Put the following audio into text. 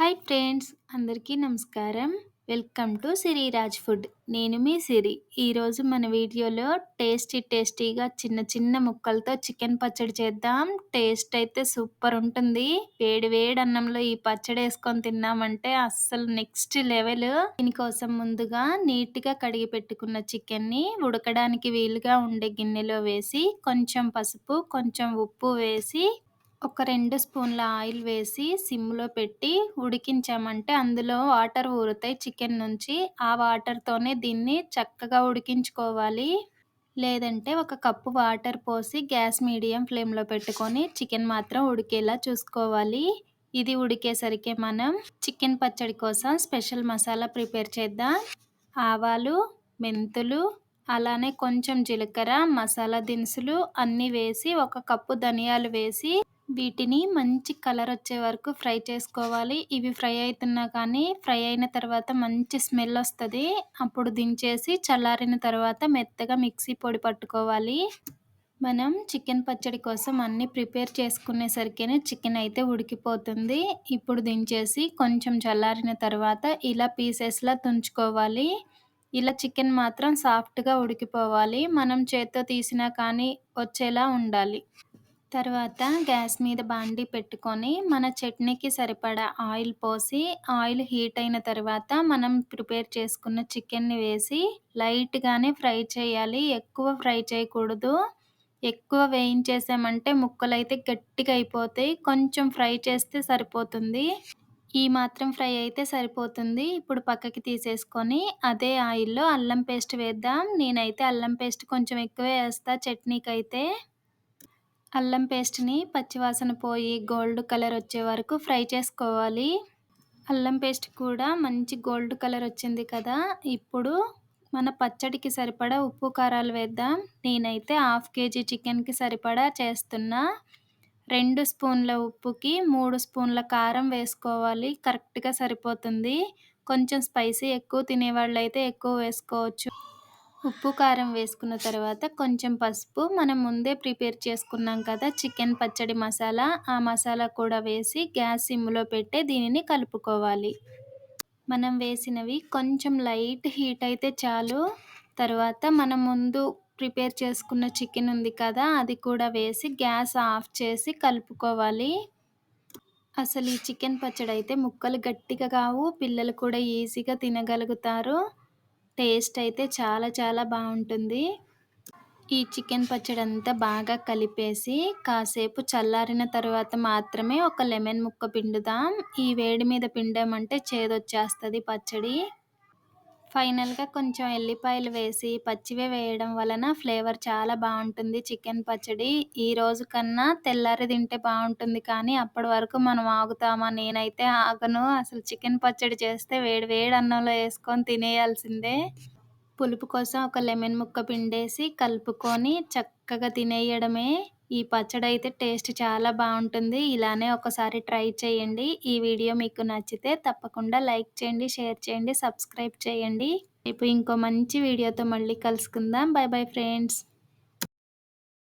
Hi friends అందరికీ నమస్కారం. Welcome to Siri Raj food. నేను మీ సిరి. ఈరోజు మన వీడియోలో టేస్టీ టేస్టీగా చిన్న చిన్న ముక్కలతో చికెన్ పచ్చడి చేద్దాం. టేస్ట్ అయితే సూపర్ ఉంటుంది. వేడి వేడి అన్నంలో ఈ పచ్చడి వేసుకొని తిన్నామంటే అస్సలు నెక్స్ట్ లెవెల్. దీనికోసం ముందుగా నీట్గా కడిగి పెట్టుకున్న చికెన్ని ఉడకడానికి వీలుగా ఉండే గిన్నెలో వేసి కొంచెం పసుపు కొంచెం ఉప్పు వేసి ఒక రెండు స్పూన్ల ఆయిల్ వేసి సిమ్లో పెట్టి ఉడికించామంటే అందులో వాటర్ ఊరుతాయి చికెన్ నుంచి. ఆ వాటర్తోనే దీన్ని చక్కగా ఉడికించుకోవాలి. లేదంటే ఒక కప్పు వాటర్ పోసి గ్యాస్ మీడియం ఫ్లేమ్లో పెట్టుకొని చికెన్ మాత్రం ఉడికేలా చూసుకోవాలి. ఇది ఉడికేసరికి మనం చికెన్ పచ్చడి కోసం స్పెషల్ మసాలా ప్రిపేర్ చేద్దాం. ఆవాలు మెంతులు అలానే కొంచెం జీలకర్ర మసాలా దినుసులు అన్నీ వేసి ఒక కప్పు ధనియాలు వేసి వీటిని మంచి కలర్ వచ్చే వరకు ఫ్రై చేసుకోవాలి. ఇవి ఫ్రై అవుతున్నా కానీ ఫ్రై అయిన తర్వాత మంచి స్మెల్ వస్తుంది. అప్పుడు దించేసి చల్లారిన తర్వాత మెత్తగా మిక్సీ పొడి పట్టుకోవాలి. మనం చికెన్ పచ్చడి కోసం అన్నీ ప్రిపేర్ చేసుకునేసరికే చికెన్ అయితే ఉడికిపోతుంది. ఇప్పుడు దించేసి కొంచెం చల్లారిన తర్వాత ఇలా పీసెస్లా తుంచుకోవాలి. ఇలా చికెన్ మాత్రం సాఫ్ట్గా ఉడికిపోవాలి. మనం చేత్తో తీసినా కానీ వచ్చేలా ఉండాలి. తర్వాత గ్యాస్ మీద బాండి పెట్టుకొని మన చట్నీకి సరిపడా ఆయిల్ పోసి ఆయిల్ హీట్ అయిన తర్వాత మనం ప్రిపేర్ చేసుకున్న చికెన్ని వేసి లైట్గానే ఫ్రై చేయాలి. ఎక్కువ ఫ్రై చేయకూడదు. ఎక్కువ వేయించేసామంటే ముక్కలు అయితే గట్టిగా అయిపోతాయి. కొంచెం ఫ్రై చేస్తే సరిపోతుంది. ఈ మాత్రం ఫ్రై అయితే సరిపోతుంది. ఇప్పుడు పక్కకి తీసేసుకొని అదే ఆయిల్లో అల్లం పేస్ట్ వేద్దాం. నేనైతే అల్లం పేస్ట్ కొంచెం ఎక్కువే వేస్తా చట్నీకి అయితే అల్లం పేస్ట్ని పచ్చివాసన పోయి గోల్డ్ కలర్ వచ్చే వరకు ఫ్రై చేసుకోవాలి. అల్లం పేస్ట్ కూడా మంచి గోల్డ్ కలర్ వచ్చింది కదా. ఇప్పుడు మన పచ్చడికి సరిపడా ఉప్పు కారాలు వేద్దాం. నేనైతే హాఫ్ కేజీ చికెన్కి సరిపడా చేస్తున్నా. రెండు స్పూన్ల ఉప్పుకి మూడు స్పూన్ల కారం వేసుకోవాలి. కరెక్ట్గా సరిపోతుంది. కొంచెం స్పైసీ ఎక్కువ తినేవాళ్ళు అయితే ఎక్కువ వేసుకోవచ్చు. ఉప్పు కారం వేసుకున్న తర్వాత కొంచెం పసుపు. మనం ముందే ప్రిపేర్ చేసుకున్నాం కదా చికెన్ పచ్చడి మసాలా. ఆ మసాలా కూడా వేసి గ్యాస్ సిమ్లో పెట్టే దీనిని కలుపుకోవాలి. మనం వేసినవి కొంచెం లైట్ హీట్ అయితే చాలు. తర్వాత మనం ముందు ప్రిపేర్ చేసుకున్న చికెన్ ఉంది కదా అది కూడా వేసి గ్యాస్ ఆఫ్ చేసి కలుపుకోవాలి. అసలు ఈ చికెన్ పచ్చడి అయితే ముక్కలు గట్టిగా కావు పిల్లలు కూడా ఈజీగా తినగలుగుతారు. టేస్ట్ అయితే చాలా చాలా బాగుంటుంది. ఈ చికెన్ పచ్చడి అంతా బాగా కలిపేసి కాసేపు చల్లారిన తర్వాత మాత్రమే ఒక లెమన్ ముక్క పిండుదాం. ఈ వేడి మీద పిండామంటే చేదొచ్చేస్తుంది పచ్చడి. ఫైనల్గా కొంచెం ఎల్లిపాయలు వేసి పచ్చివే వేయడం వలన ఫ్లేవర్ చాలా బాగుంటుంది. చికెన్ పచ్చడి ఈ రోజు కన్నా తెల్లారి తింటే బాగుంటుంది. కానీ అప్పటి వరకు మనం ఆగుతామా? నేనైతే ఆగను. అసలు చికెన్ పచ్చడి చేస్తే వేడి వేడి అన్నంలో వేసుకొని తినేయాల్సిందే. పులుపు కోసం ఒక లెమన్ ముక్క పిండేసి కలుపుకొని చక్కగా తినేయడమే. ఈ పచ్చడి అయితే టేస్ట్ చాలా బాగుంటుంది. ఇలానే ఒకసారి ట్రై చేయండి. ఈ వీడియో మీకు నచ్చితే తప్పకుండా లైక్ చేయండి షేర్ చేయండి సబ్స్క్రైబ్ చేయండి. ఇప్పుడు ఇంకో మంచి వీడియోతో మళ్ళీ కలుసుకుందాం. Bye bye friends.